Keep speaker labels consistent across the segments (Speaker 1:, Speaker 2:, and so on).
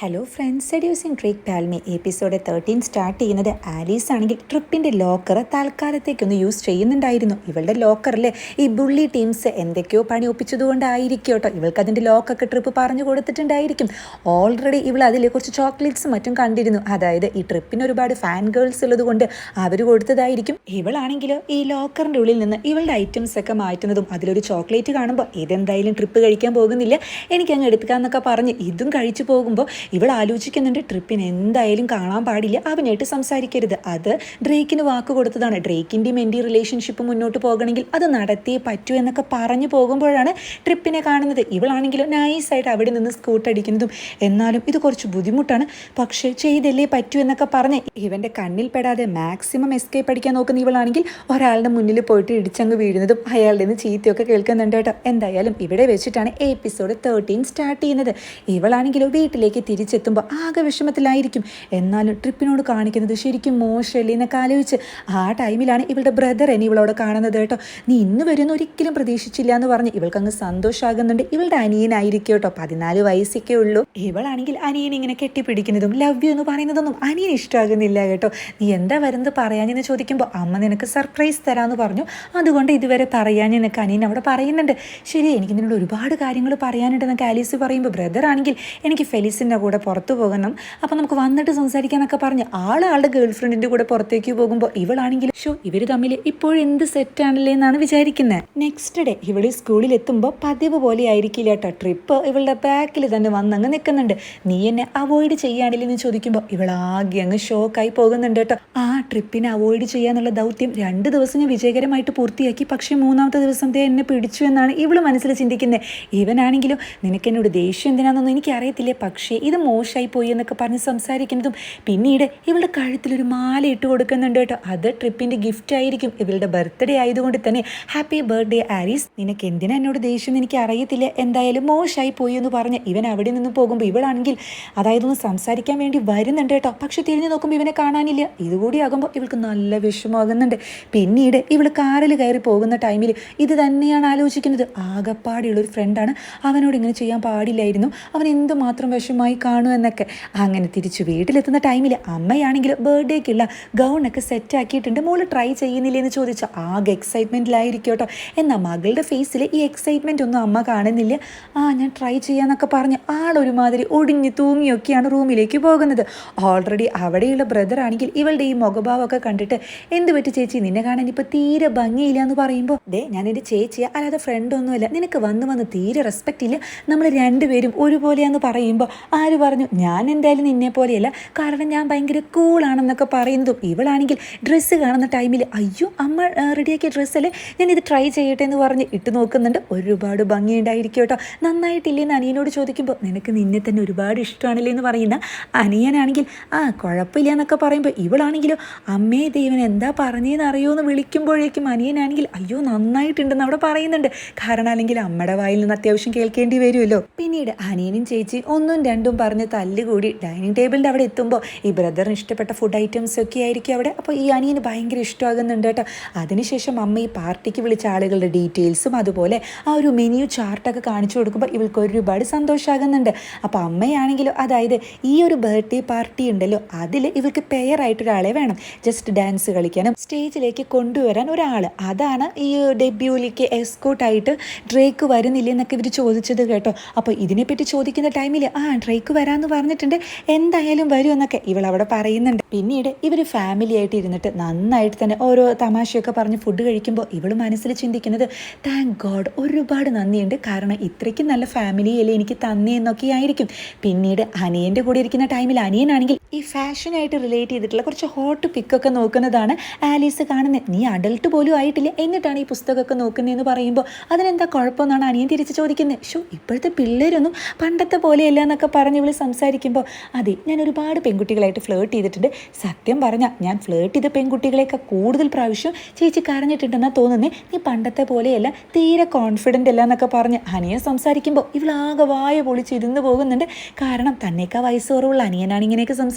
Speaker 1: Hello friends seducing Drake Palmer episode thirteen start ചെയ്യുന്നത് Alice ആണെങ്കിൽ ട്രിപ്പിന്റെ ലോക്കർ തൽക്കാലത്തേക്കൊന്ന് യൂസ് ചെയ്യുന്നുണ്ടായിരുന്നു. ഇവളുടെ ലോക്കറിൽ ഈ ബുള്ളി ടീംസ് എന്തൊക്കെയോ പണി ഒപ്പിച്ചതുകൊണ്ടായിരിക്കും കേട്ടോ ഇവൾക്ക് അതിന്റെ ലോക്കൊക്കെ ട്രിപ്പ് പറഞ്ഞു കൊടുത്തിട്ടുണ്ടായിരിക്കും. ഓൾറെഡി ഇവൾ അതിൽ കുറച്ച് ചോക്ലേറ്റ്സ് മറ്റും കണ്ടിരുന്നു. അതായത് ഈ ട്രിപ്പിന് ഒരുപാട് ഫാൻ ഗേൾസ് ഉള്ളത് കൊണ്ട് അവർ കൊടുത്തതായിരിക്കും. ഇവളാണെങ്കിലോ ഈ ലോക്കറിന്റെ ഉള്ളിൽ നിന്ന് ഇവളുടെ ഐറ്റംസ് ഒക്കെ മാറ്റുന്നതും അതിലൊരു ചോക്ലേറ്റ് കാണുമ്പോൾ ഇതെന്തായാലും ട്രിപ്പ് കഴിക്കാൻ പോകുന്നില്ല. എനിക്ക് എനിക്കങ്ങ് എടുക്കാമെന്നൊക്കെ പറഞ്ഞ് ഇതും കഴിച്ചു പോകുമ്പോൾ ഇവൾ ആലോചിക്കുന്നുണ്ട് ട്രിപ്പിന് എന്തായാലും കാണാൻ പാടില്ല അവനായിട്ട് സംസാരിക്കരുത്. അത് ഡ്രേക്കിന് വാക്ക് കൊടുത്തതാണ്. ഡ്രേക്കിന്റെയും എന്റെ റിലേഷൻഷിപ്പ് മുന്നോട്ട് പോകണമെങ്കിൽ അത് നടത്തിയേ പറ്റൂ എന്നൊക്കെ പറഞ്ഞു പോകുമ്പോഴാണ് ട്രിപ്പിനെ കാണുന്നത്. ഇവളാണെങ്കിലും നൈസായിട്ട് അവിടെ നിന്ന് സ്കൂട്ടടിക്കുന്നതും എന്നാലും ഇത് കുറച്ച് ബുദ്ധിമുട്ടാണ്. പക്ഷേ ചെയ്തല്ലേ പറ്റൂ എന്നൊക്കെ പറഞ്ഞ് ഇവന്റെ കണ്ണിൽ പെടാതെ മാക്സിമം എസ്കേപ്പ് അടിക്കാൻ നോക്കുന്ന ഇവളാണെങ്കിൽ ഒരാളുടെ മുന്നിൽ പോയിട്ട് ഇടിച്ചങ്ങ് വീഴുന്നതും അയാളുടെ നിന്ന് ചീത്തയൊക്കെ കേൾക്കുന്നുണ്ട് കേട്ടോ. എന്തായാലും ഇവിടെ വെച്ചിട്ടാണ് എപ്പിസോഡ് തേർട്ടീൻ സ്റ്റാർട്ട് ചെയ്യുന്നത്. ഇവളാണെങ്കിലോ വീട്ടിലേക്ക് തിരിച്ചെത്തുമ്പോൾ ആകെ വിഷമത്തിലായിരിക്കും. എന്നാലും ട്രിപ്പിനോട് കാണിക്കുന്നത് ശരിക്കും മോശമല്ലേ എന്നൊക്കെ ആലോചിച്ച് ആ ടൈമിലാണ് ഇവളുടെ ബ്രദർ എന്നെ ഇവളോട് കാണുന്നത് കേട്ടോ. നീ ഇന്ന് വരുന്ന ഒരിക്കലും പ്രതീക്ഷിച്ചില്ല എന്ന് പറഞ്ഞ് ഇവൾക്ക് അങ്ങ് സന്തോഷമാകുന്നുണ്ട് ഇവളുടെ അനിയനായിരിക്കും കേട്ടോ. പതിനാല് വയസ്സൊക്കെ ഉള്ളൂ. ഇവളാണെങ്കിൽ അനിയൻ ഇങ്ങനെ കെട്ടിപ്പിടിക്കുന്നതും ലവ് യു എന്ന് പറയുന്നതൊന്നും അനിയൻ ഇഷ്ടമാകുന്നില്ല കേട്ടോ. നീ എന്താ വരുന്നത് പറയാനെന്ന് ചോദിക്കുമ്പോൾ അമ്മ നിനക്ക് സർപ്രൈസ് തരാമെന്ന് പറഞ്ഞു. അതുകൊണ്ട് ഇതുവരെ പറയാൻ നിനക്ക് അനിയൻ അവിടെ പറയുന്നുണ്ട്. ശരി എനിക്ക് നിന്നോട് ഒരുപാട് കാര്യങ്ങൾ പറയാനുണ്ടെന്നൊക്കെ ആലീസ് പറയുമ്പോൾ ബ്രദർ ആണെങ്കിൽ എനിക്ക് ഫെലിസിന്റെ കൂടെ പുറത്തു പോകണം. അപ്പോൾ നമുക്ക് വന്നിട്ട് സംസാരിക്കാനൊക്കെ പറഞ്ഞ് ആൾ ആളുടെ ഗേൾ കൂടെ പുറത്തേക്ക് പോകുമ്പോൾ ഇവളാണെങ്കിൽ ഷോ ഇവർ തമ്മിൽ ഇപ്പോഴെന്ത് സെറ്റാണല്ലേ എന്നാണ് വിചാരിക്കുന്നത് നെക്സ്റ്റ് ഡേ ഇവൾ സ്കൂളിൽ എത്തുമ്പോൾ പതിവ് പോലെ ആയിരിക്കില്ല കേട്ടോ ട്രിപ്പ് ഇവളുടെ ബാക്കിൽ തന്നെ വന്നങ്ങ് നിൽക്കുന്നുണ്ട് നീ എന്നെ അവോയ്ഡ് ചെയ്യാണില്ലേ എന്ന് ചോദിക്കുമ്പോൾ ആകെ അങ്ങ് ഷോക്കായി പോകുന്നുണ്ട് കേട്ടോ ആ ട്രിപ്പിനെ അവോയ്ഡ് ചെയ്യാന്നുള്ള ദൗത്യം രണ്ട് ദിവസം ഞാൻ വിജയകരമായിട്ട് പൂർത്തിയാക്കി. പക്ഷേ മൂന്നാമത്തെ ദിവസം ദേ എന്നെ പിടിച്ചു എന്നാണ് ഇവൾ മനസ്സിൽ ചിന്തിക്കുന്നത് ഇവനാണെങ്കിലും നിനക്ക് എന്നോട് ദേഷ്യം എന്തിനാണെന്നൊന്നും എനിക്കറിയത്തില്ല. പക്ഷേ ഇത് മോശമായി പോയി എന്നൊക്കെ പറഞ്ഞ് സംസാരിക്കുന്നതും പിന്നീട് ഇവളുടെ കഴുത്തിലൊരു മാല ഇട്ട് കൊടുക്കുന്നുണ്ട് കേട്ടോ. അത് ട്രിപ്പിന്റെ ഗിഫ്റ്റ് ആയിരിക്കും. ഇവളുടെ ബർത്ത്ഡേ ആയതുകൊണ്ട് തന്നെ ഹാപ്പി ബർത്ത്ഡേ ആരീസ്. നിനക്ക് എന്തിനാ എന്നോട് ദേഷ്യം എനിക്ക് അറിയത്തില്ല. എന്തായാലും മോശമായി പോയി എന്ന് പറഞ്ഞ് ഇവൻ അവിടെ നിന്ന് പോകുമ്പോൾ ഇവളാണെങ്കിൽ അതായത് ഒന്ന് സംസാരിക്കാൻ വേണ്ടി വരുന്നുണ്ട് കേട്ടോ. പക്ഷെ തിരിഞ്ഞു നോക്കുമ്പോൾ ഇവനെ കാണാനില്ല. ഇതുകൂടി ആകുമ്പോൾ ഇവൾക്ക് നല്ല വിഷമമാകുന്നുണ്ട്. പിന്നീട് ഇവൾ കാറിൽ കയറി പോകുന്ന ടൈമിൽ ഇത് തന്നെയാണ് ആലോചിക്കുന്നത്. ആകെപ്പാടിയുള്ളൊരു ഫ്രണ്ടാണ് അവനോട് ഇങ്ങനെ ചെയ്യാൻ പാടില്ലായിരുന്നു. അവൻ എന്തുമാത്രം വിഷമായി കാണും എന്നൊക്കെ. അങ്ങനെ തിരിച്ചു വീട്ടിലെത്തുന്ന ടൈമിൽ അമ്മയാണെങ്കിൽ ബർത്ത്ഡേക്കുള്ള ഗൗണൊക്കെ സെറ്റ് ആക്കിയിട്ടുണ്ട്. മോൾ ട്രൈ ചെയ്യുന്നില്ലേ എന്ന് ചോദിച്ച ആകെ എക്സൈറ്റ്മെന്റിലായിരിക്കും കേട്ടോ എന്നാൽ മകളുടെ ഫേസിൽ ഈ എക്സൈറ്റ്മെന്റ് ഒന്നും അമ്മ കാണുന്നില്ല. ആ ഞാൻ ട്രൈ ചെയ്യാന്നൊക്കെ പറഞ്ഞ് ആളൊരുമാതിരി ഒടിഞ്ഞു തൂങ്ങിയൊക്കെയാണ് റൂമിലേക്ക് പോകുന്നത്. ഓൾറെഡി അവിടെയുള്ള ബ്രദർ ആണെങ്കിൽ ഇവളുടെ ഈ മുഖഭാവമൊക്കെ കണ്ടിട്ട് എന്ത് പറ്റി ചേച്ചി? നിന്നെ കാണാൻ ഇപ്പോൾ തീരെ ഭംഗിയില്ല എന്ന് പറയുമ്പോൾ ദേ ഞാൻ എന്റെ ചേച്ചിയാ. അല്ലാതെ ഫ്രണ്ടൊന്നുമല്ല നിനക്ക് വന്ന് വന്ന് തീരെ റെസ്പെക്റ്റ് ഇല്ല. നമ്മൾ രണ്ടുപേരും ഒരുപോലെയാന്ന് പറയുമ്പോൾ ആര് പറഞ്ഞു ഞാൻ എന്തായാലും നിന്നെ പോലെയല്ല കാരണം ഞാൻ ഭയങ്കര കൂളാണെന്നൊക്കെ പറയുന്നതും. ഇവളാണെങ്കിൽ ഡ്രസ്സ് കാണുന്ന ടൈമിൽ അയ്യോ അമ്മ റെഡിയാക്കിയ ഡ്രസ്സല്ലേ ഞാൻ ഇത് ട്രൈ ചെയ്യട്ടെ എന്ന് പറഞ്ഞ് ഇട്ട് നോക്കുന്നുണ്ട്. ഒരുപാട് ഭംഗിയുണ്ടായിരിക്കും കേട്ടോ. നന്നായിട്ടില്ലേന്ന് അനിയനോട് ചോദിക്കുമ്പോൾ നിനക്ക് നിന്നെ തന്നെ ഒരുപാട് ഇഷ്ടമാണല്ലേ എന്ന് പറയുന്ന അനിയനാണെങ്കിൽ ആ കുഴപ്പമില്ല എന്നൊക്കെ പറയുമ്പോൾ ഇവളാണെങ്കിലോ അമ്മേ ദൈവൻ എന്താ പറഞ്ഞതെന്ന് അറിയോ എന്ന് വിളിക്കുമ്പോഴേക്കും അനിയനാണെങ്കിൽ അയ്യോ നന്നായിട്ടുണ്ടെന്ന് അവിടെ പറയുന്നുണ്ട്. കാരണം അല്ലെങ്കിൽ അമ്മയുടെ വായിൽ നിന്ന് അത്യാവശ്യം കേൾക്കേണ്ടി വരുമല്ലോ. പിന്നീട് അനിയനും ചേച്ചി ഒന്നും രണ്ടും പറഞ്ഞ് തല്ലുകൂടി ഡൈനിങ് ടേബിളിന്റെ അവിടെ എത്തുമ്പോൾ ഈ ബ്രദറിന് ഇഷ്ടപ്പെട്ട ഫുഡ് ഐറ്റംസ് ഒക്കെ ആയിരിക്കും അവിടെ. അപ്പോൾ ഈ അനിയന് ഭയങ്കര ഇഷ്ടമാകുന്നുണ്ട് കേട്ടോ. അതിനുശേഷം അമ്മ ഈ പാർട്ടിക്ക് വിളിച്ച ആളുകളുടെ ഡീറ്റെയിൽസും അതുപോലെ ആ ഒരു മെനു ചാർട്ടൊക്കെ കാണിച്ചു കൊടുക്കുമ്പോൾ ഇവൾക്ക് ഒരുപാട് സന്തോഷമാകുന്നുണ്ട്. അപ്പോൾ അമ്മയാണെങ്കിലും അതായത് ഈ ഒരു ബർത്ത്ഡേ പാർട്ടി ഉണ്ടല്ലോ അതിൽ ഇവർക്ക് പെയറായിട്ടൊരാളെ വേണം. ജസ്റ്റ് ഡാൻസ് കളിക്കാനും സ്റ്റേജിലേക്ക് കൊണ്ടുവരാൻ ഒരാൾ. അതാണ് ഈ ഡെബ്യൂലിക്ക് എസ്കോട്ടായിട്ട് ഡ്രേക്ക് വരുന്നില്ല എന്നൊക്കെ ഇവർ ചോദിച്ചത് കേട്ടോ. അപ്പോൾ ഇതിനെപ്പറ്റി ചോദിക്കുന്ന ടൈമിൽ ആ ഡ്രേക്ക് വരാമെന്ന് പറഞ്ഞിട്ടുണ്ട്. എന്തായാലും വരും എന്നൊക്കെ ഇവൾ അവിടെ പറയുന്നുണ്ട്. പിന്നീട് ഇവർ ഫാമിലി ആയിട്ട് ഇരുന്നിട്ട് നന്നായിട്ട് തന്നെ ഓരോ തമാശയൊക്കെ പറഞ്ഞ് ഫുഡ് കഴിക്കുമ്പോൾ ഇവൾ മനസ്സിൽ ചിന്തിക്കുന്നത് താങ്ക് ഗോഡ് ഒരുപാട് നന്ദിയുണ്ട്. കാരണം ഇത്രയ്ക്കും നല്ല ഫാമിലിയല്ലേ എനിക്ക് തന്നേ എന്നൊക്കെ ആയിരിക്കും പിന്നീട് അനിയന്റെ കൂടെ ഇരിക്കുന്ന ടൈമിൽ അനിയനാണെങ്കിൽ ഈ ഫാഷനായിട്ട് റിലേറ്റ് ചെയ്തിട്ടുള്ള കുറച്ച് ഹോട്ട് പിക്കൊക്കെ നോക്കുന്നതാണ് ആലീസ് കാണുന്നത് നീ അഡൽട്ട് പോലും ആയിട്ടില്ല? എന്നിട്ടാണ് ഈ പുസ്തകമൊക്കെ നോക്കുന്നതെന്ന് പറയുമ്പോൾ അതിനെന്താ കുഴപ്പമെന്നാണ് അനിയൻ തിരിച്ച് ചോദിക്കുന്നത് ഷോ ഇപ്പോഴത്തെ പിള്ളേരൊന്നും പണ്ടത്തെ പോലെയല്ല എന്നൊക്കെ പറഞ്ഞ് ഇവൾ സംസാരിക്കുമ്പോൾ അതെ ഞാൻ ഒരുപാട് പെൺകുട്ടികളായിട്ട് ഫ്ലേർട്ട് ചെയ്തിട്ടുണ്ട്. സത്യം പറഞ്ഞാൽ ഞാൻ ഫ്ലേർട്ട് ചെയ്ത പെൺകുട്ടികളെയൊക്കെ കൂടുതൽ പ്രാവശ്യം ചേച്ചി കരഞ്ഞിട്ടുണ്ടെന്നാ തോന്നുന്നേ. നീ പണ്ടത്തെ പോലെയല്ല തീരെ കോൺഫിഡന്റ് അല്ല എന്നൊക്കെ പറഞ്ഞ് അനിയൻ സംസാരിക്കുമ്പോൾ ഇവളാകെ വായ പൊളിച്ചിരുന്ന് പോകുന്നുണ്ട്. കാരണം തന്നേക്കാ വയസ്സ് കുറവുള്ള അനിയനാണ് ഇങ്ങനെയൊക്കെ സംസാരിക്കുന്നത്.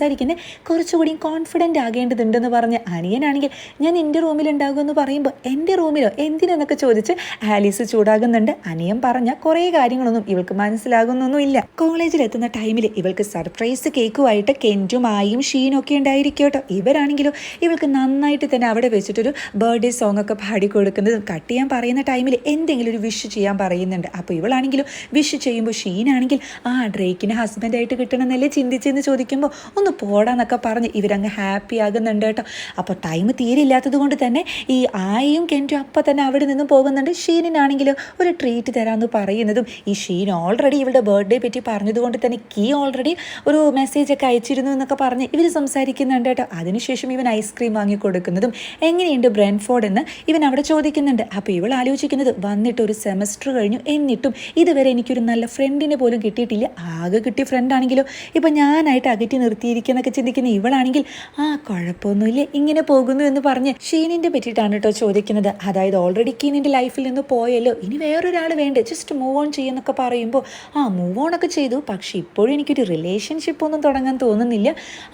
Speaker 1: കുറച്ചുകൂടി കോൺഫിഡന്റ് ആകേണ്ടതുണ്ടെന്ന് പറഞ്ഞ് അനിയനാണെങ്കിൽ ഞാൻ എന്റെ റൂമിലുണ്ടാകുമെന്ന് പറയുമ്പോൾ എന്റെ റൂമിലോ എന്തിനെന്നൊക്കെ ചോദിച്ച് ആലീസ് ചൂടാകുന്നുണ്ട്. അനിയൻ പറഞ്ഞ കുറേ കാര്യങ്ങളൊന്നും ഇവൾക്ക് മനസ്സിലാകുന്നൊന്നുമില്ല. കോളേജിലെത്തുന്ന ടൈമിൽ ഇവൾക്ക് സർപ്രൈസ് കേക്കുമായിട്ട് കെന്റും ആയും ഷീനും ഒക്കെ ഉണ്ടായിരിക്കും കേട്ടോ. ഇവരാണെങ്കിലും ഇവൾക്ക് നന്നായിട്ട് തന്നെ അവിടെ വെച്ചിട്ടൊരു ബർത്ത്ഡേ സോങ് ഒക്കെ പാടി കൊടുക്കുന്നതും കട്ട് ചെയ്യാൻ പറയുന്ന ടൈമിൽ എന്തെങ്കിലും ഒരു വിഷ് ചെയ്യാൻ പറയുന്നുണ്ട്. അപ്പോൾ ഇവളാണെങ്കിലും വിഷ് ചെയ്യുമ്പോൾ ഷീനാണെങ്കിൽ ആ ഡ്രേക്കിന് ഹസ്ബൻഡായിട്ട് കിട്ടണമെന്നല്ലേ ചിന്തിച്ചെന്ന് ചോദിക്കുമ്പോൾ ഒന്ന് പോടാന്നൊക്കെ പറഞ്ഞ് ഇവരങ്ങ് ഹാപ്പി ആകുന്നുണ്ട് കേട്ടോ. അപ്പോൾ ടൈം തീരെ ഇല്ലാത്തത് കൊണ്ട് തന്നെ ഈ ആയും കെന്റും അപ്പം തന്നെ അവിടെ നിന്നും പോകുന്നുണ്ട്. ഷീനിനാണെങ്കിലും ഒരു ട്രീറ്റ് തരാമെന്ന് പറയുന്നതും ഈ ഷീൻ ഓൾറെഡി ഇവളുടെ ബർത്ത്ഡേ പറ്റി പറഞ്ഞതുകൊണ്ട് തന്നെ കീ ഓൾറെഡി ഒരു മെസ്സേജ് ഒക്കെ അയച്ചിരുന്നു എന്നൊക്കെ പറഞ്ഞ് ഇവർ സംസാരിക്കുന്നുണ്ട് കേട്ടോ. അതിനുശേഷം ഇവൻ ഐസ്ക്രീം വാങ്ങി കൊടുക്കുന്നതും എങ്ങനെയുണ്ട് ബ്രെൻഫോർഡ് എന്ന് ഇവൻ അവിടെ ചോദിക്കുന്നുണ്ട്. അപ്പോൾ ഇവൾ ആലോചിക്കുന്നത് വന്നിട്ട് ഒരു സെമസ്റ്റർ കഴിഞ്ഞു. എന്നിട്ടും ഇതുവരെ എനിക്കൊരു നല്ല ഫ്രണ്ടിനെ പോലും കിട്ടിയിട്ടില്ല. ആകെ കിട്ടിയ ഫ്രണ്ടാണെങ്കിലോ ഇപ്പം ഞാനായിട്ട് അകറ്റി നിർത്തിയിരിക്കുന്നൊക്കെ ചിന്തിക്കുന്ന ഇവളാണെങ്കിൽ ആ കുഴപ്പമൊന്നുമില്ല ഇങ്ങനെ പോകുന്നു എന്ന് പറഞ്ഞ് ഷീനിന്റെ പറ്റിയിട്ടാണ് കേട്ടോ ചോദിക്കുന്നത്. അതായത് ഓൾറെഡി കീനിന്റെ ലൈഫിൽ നിന്ന് പോയല്ലോ ഇനി വേറൊരാൾ വേണ്ടേ? ജസ്റ്റ് മൂവ് ഓൺ ചെയ്യുന്നൊക്കെ പറയുമ്പോൾ ആ മൂവ് ഓൺ ഒക്കെ ചെയ്തു പക്ഷേ ഇപ്പോഴും എനിക്കൊരു റിലേഷൻഷിപ്പ് ഒന്നും തുടങ്ങാൻ തോന്നുന്നില്ല.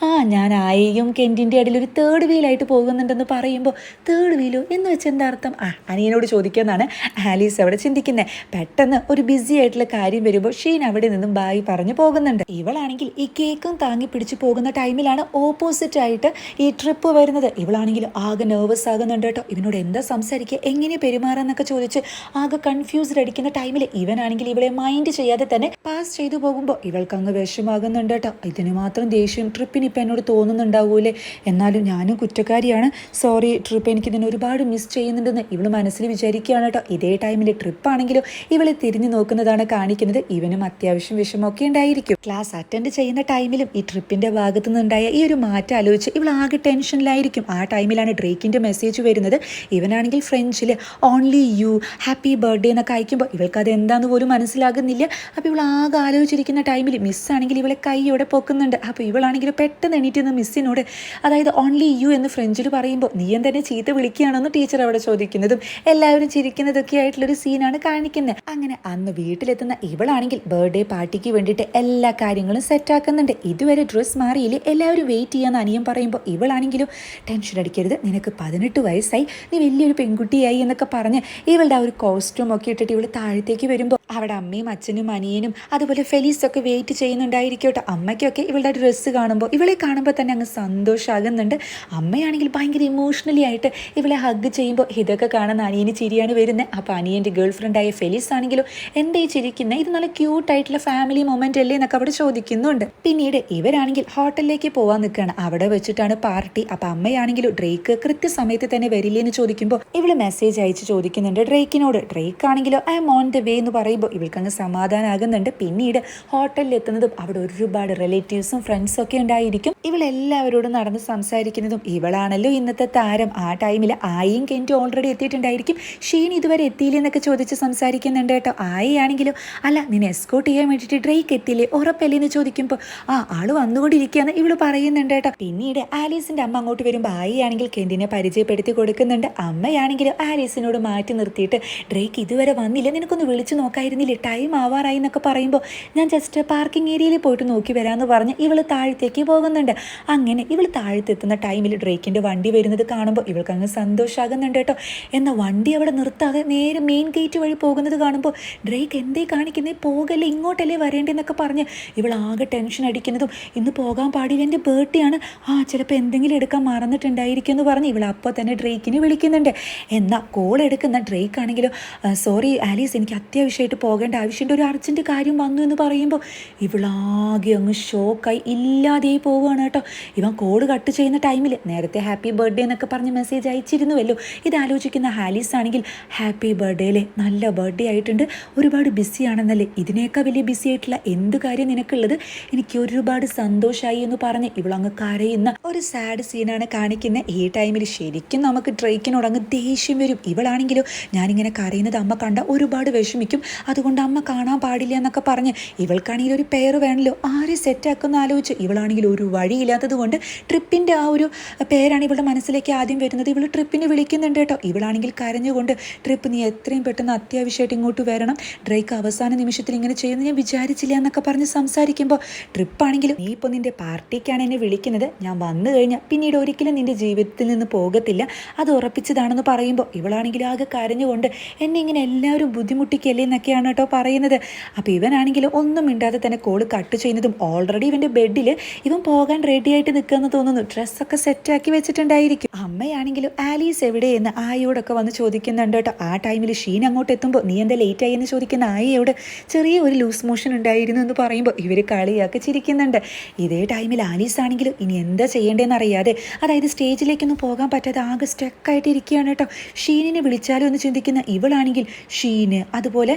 Speaker 1: ആ ഞാൻ ആയെയും കെന്റിന്റെ ഇടയിൽ ഒരു തേർഡ് വീലായിട്ട് പോകുന്നുണ്ടെന്ന് പറയുമ്പോൾ തേർഡ് വീലോ എന്ന് വെച്ചാൽ എന്താ അർത്ഥം? ആ അനിയനോട് ചോദിക്കുന്നതാണ് ആലീസ് അവിടെ ചിന്തിക്കുന്നത്. പെട്ടെന്ന് ഒരു ബിസി ആയിട്ടുള്ള കാര്യം വരുമ്പോൾ ഷീൻ അവിടെ നിന്നും ബായി പറഞ്ഞു പോകുന്നുണ്ട്. ഇവളാണെങ്കിൽ ഈ കേക്കും താങ്ങി പിടിച്ചു പോകുന്ന ടൈമിലാണ് ഓപ്പോസിറ്റ് ആയിട്ട് ഈ ട്രിപ്പ് വരുന്നത്. ഇവളാണെങ്കിൽ ആകെ നെർവസ് ആകുന്നുണ്ട് കേട്ടോ. ഇവനോട് എന്താ സംസാരിക്കുക? എങ്ങനെ പെരുമാറാന്നൊക്കെ ചോദിച്ച് ആകെ കൺഫ്യൂസ്ഡ് അടിക്കുന്ന ടൈമിൽ ഇവനാണെങ്കിൽ ഇവളെ മൈൻഡ് ചെയ്യാതെ തന്നെ പാസ് ചെയ്തു പോകുമ്പോൾ ഇവൾക്ക് അങ്ങ് വിഷമാകുന്നുണ്ട് കേട്ടോ. ഇതിന് മാത്രം ദേഷ്യം ട്രിപ്പിന് ഇപ്പം എന്നോട് തോന്നുന്നുണ്ടാവൂലേ? എന്നാലും ഞാനും കുറ്റക്കാരിയാണ്. സോറി ട്രിപ്പ് എനിക്ക് ഇതിനെ ഒരുപാട് മിസ് ചെയ്യുന്നുണ്ടെന്ന് ഇവൾ മനസ്സിൽ വിചാരിക്കുകയാണ് കേട്ടോ. ഇതേ ടൈമിൽ ട്രിപ്പാണെങ്കിലും ഇവളെ തിരിഞ്ഞു നോക്കുന്നതാണ് കാണിക്കുന്നത്. ഇവനും അത്യാവശ്യം വിഷമമൊക്കെ ഉണ്ടായിരിക്കും. ക്ലാസ് അറ്റൻഡ് ചെയ്യുന്ന ടൈമിലും ഈ ട്രിപ്പിന്റെ ഭാഗത്തു നിന്നുണ്ടായ ഈ ഒരു മാറ്റം ആലോചിച്ച് ഇവൾ ആകെ ടെൻഷനിലായിരിക്കും. ആ ടൈമിലാണ് ഡ്രേക്കിന്റെ മെസ്സേജ് വരുന്നത്. ഇവനാണെങ്കിൽ ഫ്രഞ്ചിൽ ഓൺലി യു ഹാപ്പി ബർത്ത്ഡേ എന്നൊക്കെ അയക്കുമ്പോൾ ഇവൾക്ക് അത് എന്താണെന്ന് പോലും മനസ്സിലാകുന്നില്ല. അപ്പോൾ ഇവൾ ആകെ ആലോചിച്ചിരിക്കുന്ന ടൈമിൽ മിസ്സാണെങ്കിൽ ഇവളെ കൈയോടെ പൊക്കുന്നുണ്ട്. അപ്പോൾ ഇവളാണെങ്കിൽ പെട്ടെന്ന് എണീറ്റ് നിന്ന് മിസ്സിനോട് അതായത് ഓൺലി യു എന്ന് ഫ്രഞ്ചിൽ പറയുമ്പോൾ നീ തന്നെ ചീത്ത വിളിക്കുകയാണെന്ന് ടീച്ചർ അവിടെ ചോദിക്കുന്നതും എല്ലാവരും ചിരിക്കുന്നതൊക്കെ ആയിട്ടുള്ളൊരു സീനാണ് കാണിക്കുന്നത് അങ്ങനെ അന്ന് വീട്ടിലെത്തുന്ന ഇവളാണെങ്കിൽ ബർത്ത്ഡേ പാർട്ടിക്ക് വേണ്ടിയിട്ട് എല്ലാ കാര്യങ്ങളും സെറ്റാക്കുന്നുണ്ട് ഇതുവരെ ഡ്രസ്സ് മാറിയില്ലേ? എല്ലാവരും വെയിറ്റ് ചെയ്യാന്ന് അനിയൻ പറയുമ്പോൾ ഇവളാണെങ്കിലും ടെൻഷൻ അടിക്കരുത്. നിനക്ക് പതിനെട്ട് വയസ്സായി. നീ വലിയൊരു പെൺകുട്ടിയായി എന്നൊക്കെ പറഞ്ഞ് ഇവളുടെ ആ ഒരു കോസ്റ്റ്യൂം ഒക്കെ ഇട്ടിട്ട് ഇവൾ താഴത്തേക്ക് വരുമ്പോൾ അവിടെ അമ്മയും അച്ഛനും അനിയനും അതുപോലെ ഫെലീസൊക്കെ വെയിറ്റ് ചെയ്യുന്നുണ്ടായിരിക്കട്ടെ. കേട്ടോ അമ്മയ്ക്കൊക്കെ ഇവളുടെ ഡ്രസ്സ് കാണുമ്പോൾ ഇവളെ കാണുമ്പോൾ തന്നെ അങ്ങ് സന്തോഷമാകുന്നുണ്ട് അമ്മയാണെങ്കിൽ ഭയങ്കര ഇമോഷണലി ആയിട്ട് ഇവളെ ഹഗ് ചെയ്യുമ്പോൾ ഇതൊക്കെ കാണുന്ന അനിയന് ചിരിയാണ് വരുന്നത് അപ്പോൾ അനിയന്റെ ഗേൾ ഫ്രണ്ടായ ഫെലീസ് ആണെങ്കിലും എന്തേ ചിരിക്കുന്നത് ഇത് നല്ല ക്യൂട്ടായിട്ടുള്ള ഫാമിലി മൊമെന്റ് അല്ലേ? എന്നൊക്കെ അവിടെ ചോദിക്കുന്നുണ്ട്. പിന്നീട് ഇവരാണെങ്കിൽ ഹോട്ടലിലേക്ക് പോകാൻ നിൽക്കുകയാണ് അവിടെ വെച്ചിട്ടാണ് പാർട്ടി അപ്പോൾ അമ്മയാണെങ്കിലും ഡ്രേക്ക് കൃത്യസമയത്ത് തന്നെ വരില്ലേ? എന്ന് ചോദിക്കുമ്പോൾ ഇവൾ മെസ്സേജ് അയച്ച് ചോദിക്കുന്നുണ്ട്. ഡ്രേക്കിനോട് ഡ്രേക്ക് ആണെങ്കിലോ I'm on the way എന്ന് പറയുമ്പോൾ ഇവൾക്ക് അങ്ങ് സമാധാനമാകുന്നുണ്ട് പിന്നീട് ഹോട്ടലിൽ എത്തുന്നതും അവിടെ ഒരുപാട് റിലേറ്റീവ്സും ഫ്രണ്ട്സും ഒക്കെ ഉണ്ടായിരിക്കും. ഇവളെല്ലാവരോടും നടന്ന് സംസാരിക്കുന്നതും ഇവളാണല്ലോ ഇന്നത്തെ താരം. ആ ടൈമിൽ ആയും കെന്റും ഓൾറെഡി എത്തിയിട്ടുണ്ടായിരിക്കും. ഷീൻ ഇതുവരെ എത്തിയില്ലേ എന്നൊക്കെ ചോദിച്ച് സംസാരിക്കുന്നുണ്ട് കേട്ടോ. ആയിയാണെങ്കിലും? അല്ല നിന്നെ എസ്കോട്ട് ചെയ്യാൻ വേണ്ടിയിട്ട് ഡ്രേക്ക് എത്തിയില്ലേ? ഉറപ്പല്ലേ എന്ന് ചോദിക്കുമ്പോൾ ആ ആൾ വന്നുകൊണ്ടിരിക്കുകയെന്ന് ഇവൾ പറയുന്നുണ്ട് കേട്ടോ. പിന്നീട് ആലീസിന്റെ അമ്മ അങ്ങോട്ട് വരുമ്പോൾ ആയിയാണെങ്കിൽ കെന്റിനെ പരിചയപ്പെടുത്തി കൊടുക്കുന്നുണ്ട്. അമ്മയാണെങ്കിലും ആലീസിനോട് മാറ്റി നിർത്തിയിട്ട് ഡ്രേക്ക് ഇതുവരെ വന്നില്ല. നിനക്കൊന്ന് വിളിച്ചു നോക്കായിരുന്നില്ലേ ടൈം ആവാറായി എന്നൊക്കെ പറയുമ്പോൾ ഞാൻ ജസ്റ്റ് പാർക്കിംഗ് ഏരിയയിൽ പോയിട്ട് നോക്കി വരാമെന്ന് പറഞ്ഞ് ഇവൾ താഴത്തേക്ക് പോകുന്നുണ്ട്. അങ്ങനെ ഇവൾ താഴത്തെത്തുന്ന ടൈമിൽ ഡ്രേക്കിന്റെ വണ്ടി വരുന്നത് കാണുമ്പോൾ ഇവൾക്ക് അങ്ങ് സന്തോഷമാകുന്നുണ്ട് കേട്ടോ. എന്നാൽ വണ്ടി അവിടെ നിർത്താതെ നേരെ മെയിൻ ഗേറ്റ് വഴി പോകുന്നത് കാണുമ്പോൾ ഡ്രേക്ക് എന്തേ കാണിക്കുന്നേ? പോകല്ലേ ഇങ്ങോട്ടല്ലേ വരേണ്ടതെന്നൊക്കെ പറഞ്ഞ് ഇവൾ ആകെ ടെൻഷൻ അടിക്കുന്നതും ഇന്ന് പോകാൻ പാടില്ല എന്റെ ബർത്ത്ഡേ ആണ്. ആ ചിലപ്പോൾ എന്തെങ്കിലും എടുക്കാൻ മറന്നിട്ടുണ്ടായിരിക്കും എന്ന് പറഞ്ഞ് ഇവൾ അപ്പോൾ തന്നെ ഡ്രേക്കിനെ വിളിക്കുന്നുണ്ട്. എന്നാൽ കോൾ എടുക്കുന്ന ഡ്രേക്ക് ആണെങ്കിലും സോറി ആലീസ് എനിക്ക് അത്യാവശ്യമായിട്ട് പോകേണ്ട ആവശ്യമുണ്ട്. ഒരു അർജന്റ് കാര്യം വന്നു എന്ന് പറയുമ്പോൾ ഇവളാകെ അങ്ങ് ഷോക്കായി ഇല്ലാതെ പോവുകയാണ് കേട്ടോ. ഇവൻ കോൾ കട്ട് ചെയ്യുന്ന ടൈമിൽ നേരത്തെ ഹാപ്പി ബർത്ത്ഡേ എന്നൊക്കെ പറഞ്ഞ് മെസ്സേജ് അയച്ചിരുന്നുവല്ലോ. ഇത് ആലോചിക്കുന്ന ഹാലീസ് ആണെങ്കിൽ ഹാപ്പി ബർത്ത്ഡേ അല്ലേ നല്ല ബർത്ത്ഡേ ആയിട്ടുണ്ട്. ഒരുപാട് ബിസി ആണെന്നല്ലേ? ഇതിനേക്കാൾ വലിയ ബിസി ആയിട്ടുള്ള എന്ത് കാര്യം നിനക്കുള്ളത്? എനിക്ക് ഒരുപാട് സന്തോഷമായി എന്ന് പറഞ്ഞ് ഇവളങ്ങ് കരയുന്ന ഒരു സാഡ് സീനാണ് കാണിക്കുന്നത് ഈ ടൈമിൽ ശരിക്കും നമുക്ക് ഡ്രേക്കിനോട് അങ്ങ് ദേഷ്യം വരും. ഇവളാണെങ്കിലോ ഞാനിങ്ങനെ കരയുന്നത് അമ്മ കണ്ട ഒരുപാട് വിഷമിക്കും. അതുകൊണ്ട് അമ്മ കാണാൻ പാടില്ല എന്നൊക്കെ പറഞ്ഞ് ഇവൾക്കാണെങ്കിൽ ഒരു പെയർ വേണമല്ലോ ആരെ സെറ്റാക്കുമെന്ന് ആലോചിച്ച്. ഇവളാണെങ്കിൽ ഒരു വഴിയില്ലാത്തത് കൊണ്ട് ട്രിപ്പിന്റെ ആ ഒരു പേരാണ് ഇവളുടെ മനസ്സിലേക്ക് ആദ്യം വരുന്നത്. ഇവൾ ട്രിപ്പിന് വിളിക്കുന്നുണ്ട് കേട്ടോ. ഇവളാണെങ്കിൽ കരഞ്ഞുകൊണ്ട് ട്രിപ്പ് നീ എത്രയും പെട്ടെന്ന് അത്യാവശ്യമായിട്ട് ഇങ്ങോട്ട് വരണം. ഡ്രൈക്ക് അവസാന നിമിഷത്തിൽ ഇങ്ങനെ ചെയ്യുന്നത് ഞാൻ വിചാരിച്ചില്ല എന്നൊക്കെ പറഞ്ഞ് സംസാരിക്കുമ്പോൾ ട്രിപ്പാണെങ്കിലും നീ ഇപ്പോൾ നിന്റെ പാർട്ടിക്കാണ് എന്നെ വിളിക്കുന്നത്. ഞാൻ വന്നു കഴിഞ്ഞാൽ പിന്നീട് ഒരിക്കലും നിന്റെ ജീവിതത്തിൽ നിന്ന് പോകത്തില്ല. അത് ഉറപ്പിച്ചതാണെന്ന് പറയുമ്പോൾ ഇവളാണെങ്കിൽ ആകെ കരഞ്ഞുകൊണ്ട് എന്നെ ഇങ്ങനെ എല്ലാവരും ബുദ്ധിമുട്ടിക്കല്ലേ എന്നൊക്കെയാണ് എന്നൊക്കെയാണ് കേട്ടോ പറയുന്നത്. അപ്പോൾ ഇവനാണെങ്കിൽ ഒന്നും മിണ്ടാതെ തന്നെ കോൾ കട്ട് ചെയ്യുന്നതും ഓൾറെഡി ഇവന്റെ ബെഡിൽ ഇവൻ പോകാൻ റെഡി ആയിട്ട് നിൽക്കുമെന്ന് തോന്നുന്നു. ഡ്രസ്സൊക്കെ സെറ്റാക്കി വെച്ചിട്ടുണ്ടായിരിക്കും. അമ്മയാണെങ്കിലും ആലീസ് എവിടെയെന്ന് ആയോടൊക്കെ വന്ന് ചോദിക്കുന്നുണ്ട് കേട്ടോ. ആ ടൈമിൽ ഷീൻ അങ്ങോട്ട് എത്തുമ്പോൾ നീ എന്താ ലേറ്റ് ആയി എന്ന് ചോദിക്കുന്ന ആയയോട് ചെറിയ ഒരു ലൂസ് മോഷൻ ഉണ്ടായിരുന്നു എന്ന് പറയുമ്പോൾ ഇവർ കളിയാക്കി ചിരിക്കുന്നുണ്ട്. ഇതേ ടൈമിൽ ആലീസ് ആണെങ്കിലും ഇനി എന്താ ചെയ്യേണ്ടതെന്ന് അറിയാതെ അതായത് സ്റ്റേജിലേക്കൊന്നും പോകാൻ പറ്റാതെ ആകെ സ്റ്റക്കായിട്ട് ഇരിക്കുകയാണ് കേട്ടോ. ഷീനിനെ വിളിച്ചാലും എന്ന് ചിന്തിക്കുന്ന ഇവളാണെങ്കിൽ ഷീന് അതുപോലെ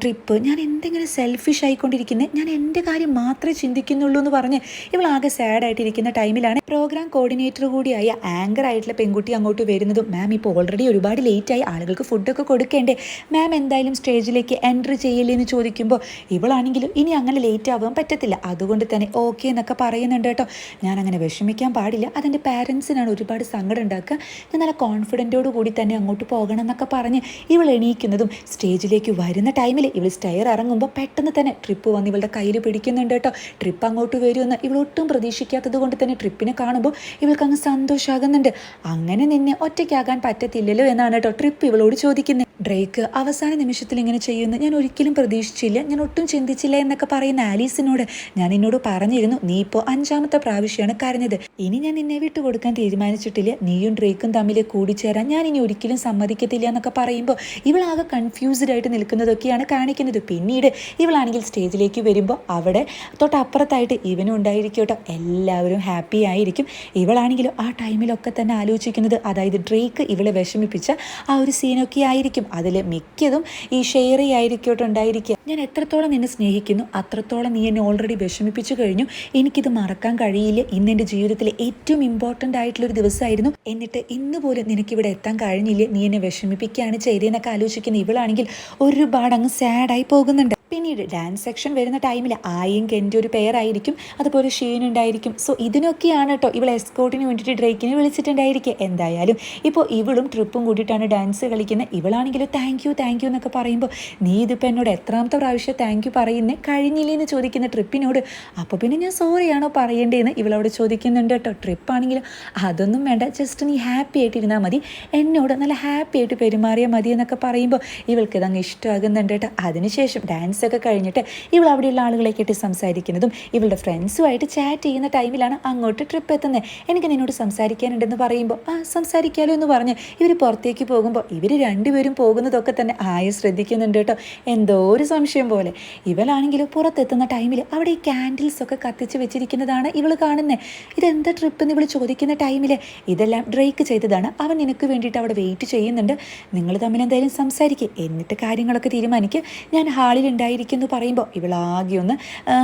Speaker 1: ട്രിപ്പ് ഞാൻ എന്തെങ്കിലും സെൽഫിഷ് ആയിക്കൊണ്ടിരിക്കുന്നത് ഞാൻ എന്റെ കാര്യം മാത്രമേ ചിന്തിക്കുന്നുള്ളൂ എന്ന് പറഞ്ഞ് ഇവളാകെ സാഡായിട്ടിരിക്കുന്ന ടൈമിലാണ് പ്രോഗ്രാം കോർഡിനേറ്റർ കൂടിയായ ആങ്കർ ആയിട്ടുള്ള പെൺകുട്ടി അങ്ങോട്ട് വരുന്നതും. മാം ഇപ്പോൾ ഓൾറെഡി ഒരുപാട് ലേറ്റ് ആയി. ആളുകൾക്ക് ഫുഡൊക്കെ കൊടുക്കേണ്ടേ. മാം എന്തായാലും സ്റ്റേജിലേക്ക് എൻട്രി ചെയ്യില്ലേ എന്ന് ചോദിക്കുമ്പോൾ ഇവളാണെങ്കിലും ഇനി അങ്ങനെ ലേറ്റ് ആവാൻ പറ്റത്തില്ല. അതുകൊണ്ട് തന്നെ ഓക്കെ എന്നൊക്കെ പറയുന്നുണ്ട് കേട്ടോ. ഞാൻ അങ്ങനെ വിഷമിക്കാൻ പാടില്ല. അതെന്റെ പാരൻസിനാണ് ഒരുപാട് സങ്കടം ഉണ്ടാക്കുക. ഞാൻ നല്ല കോൺഫിഡന്റോട് കൂടി തന്നെ അങ്ങോട്ട് പോകണം എന്നൊക്കെ പറഞ്ഞ് ഇവൾ എണീക്കുന്നതും സ്റ്റേജിലേക്ക് വരുന്ന ടൈമിൽ ഇവൾ സ്റ്റയർ ഇറങ്ങുമ്പോൾ പെട്ടെന്ന് തന്നെ ട്രിപ്പ് വന്ന് ഇവളുടെ കയ്യിൽ പിടിക്കുന്നുണ്ട് കേട്ടോ. ട്രിപ്പ് അങ്ങോട്ട് വരുമെന്ന് ഇവൾ ഒട്ടും പ്രതീക്ഷിക്കാത്തത് കൊണ്ട് തന്നെ ട്രിപ്പിനെ കാണുമ്പോൾ ഇവൾക്ക് അങ്ങ് സന്തോഷമാകുന്നുണ്ട് അങ്ങനെ നിന്നെ ഒറ്റയ്ക്കാകാൻ പറ്റത്തില്ലല്ലോ എന്നാണ് കേട്ടോ ട്രിപ്പ് ഇവളോട് ചോദിക്കുന്നത് ഡ്രേക്ക് അവസാന നിമിഷത്തിൽ ഇങ്ങനെ ചെയ്യുമെന്ന് ഞാൻ ഒരിക്കലും പ്രതീക്ഷിച്ചില്ല. ഞാൻ ഒട്ടും ചിന്തിച്ചില്ല എന്നൊക്കെ പറയുന്ന ആലീസിനോട് ഞാൻ നിന്നോട് പറഞ്ഞിരുന്നു. നീ ഇപ്പോൾ അഞ്ചാമത്തെ പ്രാവശ്യമാണ് കരഞ്ഞത്. ഇനി ഞാൻ നിന്നെ വിട്ടു കൊടുക്കാൻ തീരുമാനിച്ചിട്ടില്ല. നീയും ഡ്രേക്കും തമ്മിൽ കൂടിച്ചേരാൻ ഞാൻ ഇനി ഒരിക്കലും സമ്മതിക്കത്തില്ല എന്നൊക്കെ പറയുമ്പോൾ ഇവളാകെ കൺഫ്യൂസ്ഡ് ആയിട്ട് നിൽക്കുന്നതൊക്കെയാണ് കാണിക്കുന്നത്. പിന്നീട് ഇവളാണെങ്കിൽ സ്റ്റേജിലേക്ക് വരുമ്പോൾ അവിടെ തൊട്ടപ്പുറത്തായിട്ട് ഇവനും ഉണ്ടായിരിക്കട്ടോ എല്ലാവരും ഹാപ്പി ആയിരിക്കും. ഇവളാണെങ്കിലും ആ ടൈമിലൊക്കെ തന്നെ ആലോചിക്കുന്നത്. അതായത് ഡ്രേക്ക് ഇവളെ വിഷമിപ്പിച്ച ആ ഒരു സീനൊക്കെ ആയിരിക്കും. അതിൽ മിക്കതും ഈ ഷെയറി ആയിരിക്കും ഉണ്ടായിരിക്കുക ഞാൻ എത്രത്തോളം നിന്നെ സ്നേഹിക്കുന്നു അത്രത്തോളം നീ എന്നെ ഓൾറെഡി വിഷമിപ്പിച്ചു കഴിഞ്ഞു. എനിക്കിത് മറക്കാൻ കഴിയില്ല. ഇന്ന് എന്റെ ജീവിതത്തിലെ ഏറ്റവും ഇമ്പോർട്ടന്റ് ആയിട്ടുള്ള ഒരു ദിവസമായിരുന്നു. എന്നിട്ട് ഇന്ന് പോലും നിനക്കിവിടെ എത്താൻ കഴിഞ്ഞില്ല. നീ എന്നെ വിഷമിപ്പിക്കുകയാണ് ചെയ്തതെന്നൊക്കെ ആലോചിക്കുന്ന ഇവളാണെങ്കിൽ ഒരുപാട് അങ്ങ് സാഡായി പോകുന്നുണ്ട്. പിന്നീട് ഡാൻസ് സെക്ഷൻ വരുന്ന ടൈമിൽ ആയും കെന്റെ ഒരു പേരായിരിക്കും അതുപോലെ ഷീൻ ഉണ്ടായിരിക്കും. സോ ഇതിനൊക്കെയാണ് കേട്ടോ ഇവൾ എസ്കോട്ടിന് വേണ്ടിയിട്ട് ഡ്രേക്കിനെ വിളിച്ചിട്ടുണ്ടായിരിക്കുക എന്തായാലും ഇപ്പോൾ ഇവളും ട്രിപ്പും കൂടിയിട്ടാണ് ഡാൻസ് കളിക്കുന്നത്. ഇവളാണെങ്കിലും താങ്ക് യു താങ്ക് യു എന്നൊക്കെ പറയുമ്പോൾ നീ ഇതിപ്പോൾ എന്നോട് എത്രാമത്തെ പ്രാവശ്യം താങ്ക് യു പറയുന്നേ? കഴിഞ്ഞില്ലേ? എന്ന് ചോദിക്കുന്ന ട്രിപ്പിനോട് അപ്പോൾ പിന്നെ ഞാൻ സോറിയാണോ പറയേണ്ടതെന്ന് ഇവളോട് ചോദിക്കുന്നുണ്ട് കേട്ടോ ട്രിപ്പാണെങ്കിലും അതൊന്നും വേണ്ട. ജസ്റ്റ് നീ ഹാപ്പി ആയിട്ട് ആയിട്ടിരുന്നാൽ മതി. എന്നോട് നല്ല ഹാപ്പി ആയിട്ട് പെരുമാറിയാൽ മതി എന്നൊക്കെ പറയുമ്പോൾ ഇവൾക്ക് ഇതങ്ങ് ഇഷ്ടമാകുന്നുണ്ട് കേട്ടോ അതിനുശേഷം ഡാൻസ് ഒക്കെ കഴിഞ്ഞിട്ട് ഇവൾ അവിടെയുള്ള ആളുകളെ ആയിട്ട് സംസാരിക്കുന്നതും ഇവളുടെ ഫ്രണ്ട്സുമായിട്ട് ചാറ്റ് ചെയ്യുന്ന ടൈമിലാണ് അങ്ങോട്ട് ട്രിപ്പ് എത്തുന്നത് എനിക്ക് നിന്നോട് സംസാരിക്കാനുണ്ടെന്ന് പറയുമ്പോൾ ആ സംസാരിക്കാലോ എന്ന് പറഞ്ഞ് ഇവർ പുറത്തേക്ക് പോകുമ്പോൾ ഇവർ രണ്ടുപേരും പോകുന്നതൊക്കെ തന്നെ ആയ ശ്രദ്ധിക്കുന്നുണ്ട് കേട്ടോ. എന്തോ ഒരു സംശയം പോലെ. ഇവളാണെങ്കിൽ പുറത്തെത്തുന്ന ടൈമിൽ അവിടെ ഈ ക്യാൻഡിൽസ് ഒക്കെ കത്തിച്ച് വെച്ചിരിക്കുന്നതാണ് ഇവൾ കാണുന്നത് ഇതെന്താ ട്രിപ്പ് എന്ന് ഇവൾ ചോദിക്കുന്ന ടൈമിൽ ഇതെല്ലാം ഡ്രേക്ക് ചെയ്തതാണ്. അവൻ നിനക്ക് വേണ്ടിയിട്ട് അവിടെ വെയിറ്റ് ചെയ്യുന്നുണ്ട്. നിങ്ങൾ തമ്മിൽ എന്തായാലും സംസാരിക്കുക എന്നിട്ട് കാര്യങ്ങളൊക്കെ തീരുമാനിക്കുക ഞാൻ ഹാളിൽ ഉണ്ടായിരിക്കുന്നു പറയുമ്പോൾ ഇവളാകെ ഒന്ന്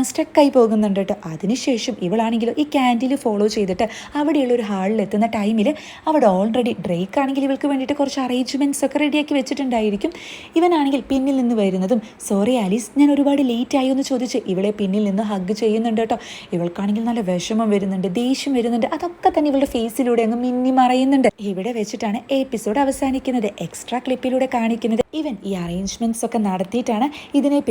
Speaker 1: സ്റ്റക്കായി പോകുന്നുണ്ട് കേട്ടോ. അതിനുശേഷം ഇവളാണെങ്കിലും ഈ ക്യാൻഡിൽ ഫോളോ ചെയ്തിട്ട് അവിടെയുള്ള ഒരു ഹാളിൽ എത്തുന്ന ടൈമിൽ അവിടെ ഓൾറെഡി ഡ്രേക്ക് ആണെങ്കിൽ ഇവൾക്ക് വേണ്ടിയിട്ട് കുറച്ച് അറേഞ്ച്മെന്റ്സ് ഒക്കെ റെഡിയാക്കി വെച്ചിട്ടുണ്ടായിരിക്കും. ഇവനാണെങ്കിൽ പിന്നിൽ നിന്ന് വരുന്നതും സോറി ആലീസ് ഞാൻ ഒരുപാട് ലേറ്റ് ആയോ എന്ന് ചോദിച്ച് ഇവളെ പിന്നിൽ നിന്ന് ഹഗ് ചെയ്യുന്നുണ്ട് കേട്ടോ. ഇവൾക്കാണെങ്കിൽ നല്ല വിഷമം വരുന്നുണ്ട് ദേഷ്യം വരുന്നുണ്ട് അതൊക്കെ തന്നെ ഇവളുടെ ഫേസിലൂടെ അങ്ങ് മിന്നി മറയുന്നുണ്ട്. ഇവിടെ വെച്ചിട്ടാണ് എപ്പിസോഡ് അവസാനിക്കുന്നത് എക്സ്ട്രാ ക്ലിപ്പിലൂടെ കാണിക്കുന്നത്. ഇവൻ ഈ അറേഞ്ച്മെന്റ്സ് ഒക്കെ നടത്തിയിട്ടാണ്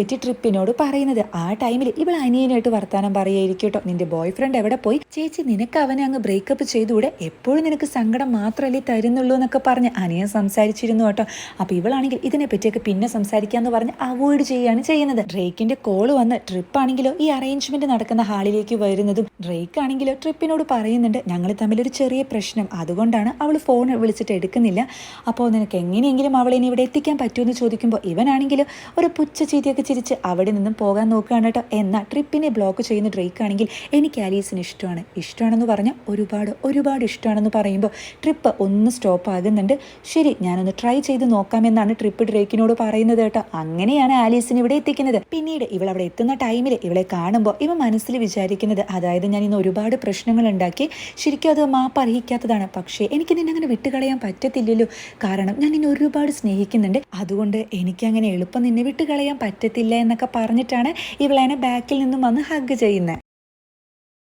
Speaker 1: ഇതിനെപ്പറ്റി ട്രിപ്പിനോട് പറയുന്നത്. ആ ടൈമിൽ ഇവൾ അനിയനായിട്ട് വർത്താനം പറയായിരിക്കും കേട്ടോ. നിന്റെ ബോയ് ഫ്രണ്ട് എവിടെ പോയി? ചേച്ചി നിനക്ക് അവനെ അങ്ങ് ബ്രേക്കപ്പ് ചെയ്തുകൂടെ? എപ്പോഴും നിനക്ക് സങ്കടം മാത്രമല്ലേ തരുന്നുള്ളൂ എന്നൊക്കെ പറഞ്ഞ് അനിയൻ സംസാരിച്ചിരുന്നു കേട്ടോ. അപ്പോൾ ഇവളാണെങ്കിൽ ഇതിനെപ്പറ്റിയൊക്കെ പിന്നെ സംസാരിക്കാന്ന് പറഞ്ഞ് അവോയ്ഡ് ചെയ്യുകയാണ് ചെയ്യുന്നത്. ഡ്രേക്കിന്റെ കോൾ വന്ന് ട്രിപ്പ് ആണെങ്കിലോ ഈ അറേഞ്ച്മെന്റ് നടക്കുന്ന ഹാളിലേക്ക് വരുന്നതും ഡ്രേക്ക് ആണെങ്കിലോ ട്രിപ്പിനോട് പറയുന്നുണ്ട്. ഞങ്ങൾ തമ്മിൽ ഒരു ചെറിയ പ്രശ്നം. അതുകൊണ്ടാണ് അവൾ ഫോൺ വിളിച്ചിട്ട് എടുക്കുന്നില്ല. അപ്പോൾ നിനക്ക് എങ്ങനെയെങ്കിലും അവളെ ഇനി ഇവിടെ എത്തിക്കാൻ പറ്റുമെന്ന് ചോദിക്കുമ്പോൾ ഇവനാണെങ്കിലും ഒരു പുച്ഛ ചീതിയൊക്കെ ചിരിച്ച് അവിടെ നിന്നും പോകാൻ നോക്കുകയാണ് കേട്ടോ. എന്നാൽ ട്രിപ്പിനെ ബ്ലോക്ക് ചെയ്യുന്ന ഡ്രേക്ക് ആണെങ്കിൽ എനിക്ക് ആലീസിന് ഇഷ്ടമാണ്. ഇഷ്ടമാണെന്ന് പറഞ്ഞാൽ ഒരുപാട് ഒരുപാട് ഇഷ്ടമാണെന്ന് പറയുമ്പോൾ ട്രിപ്പ് ഒന്ന് സ്റ്റോപ്പ് ആകുന്നുണ്ട്. ശരി ഞാനൊന്ന് ട്രൈ ചെയ്ത് നോക്കാമെന്നാണ് ട്രിപ്പ് ഡ്രേക്കിനോട് പറയുന്നത് കേട്ടോ. അങ്ങനെയാണ് ആലീസിന് ഇവിടെ എത്തിക്കുന്നത്. പിന്നീട് ഇവൾ അവിടെ എത്തുന്ന ടൈമിൽ ഇവളെ കാണുമ്പോൾ ഇവ മനസ്സിൽ വിചാരിക്കുന്നത് അതായത് ഞാൻ ഇന്ന് ഒരുപാട് പ്രശ്നങ്ങൾ ഉണ്ടാക്കി. ശരിക്കും അത് മാപ്പ് അർഹിക്കാത്തതാണ് പക്ഷേ എനിക്ക് നിന്നെ അങ്ങനെ വിട്ടുകളയാൻ പറ്റത്തില്ലല്ലോ. കാരണം ഞാൻ നിന്നെ ഒരുപാട് സ്നേഹിക്കുന്നുണ്ട്. അതുകൊണ്ട് എനിക്ക് അങ്ങനെ എളുപ്പം നിന്നെ വിട്ടുകളയാൻ പറ്റത്തില്ല. എന്നൊക്കെ പറഞ്ഞിട്ടാണ് ഇവളെന്നെ ബാക്കിൽ നിന്നും വന്ന് ഹഗ് ചെയ്യുന്നത്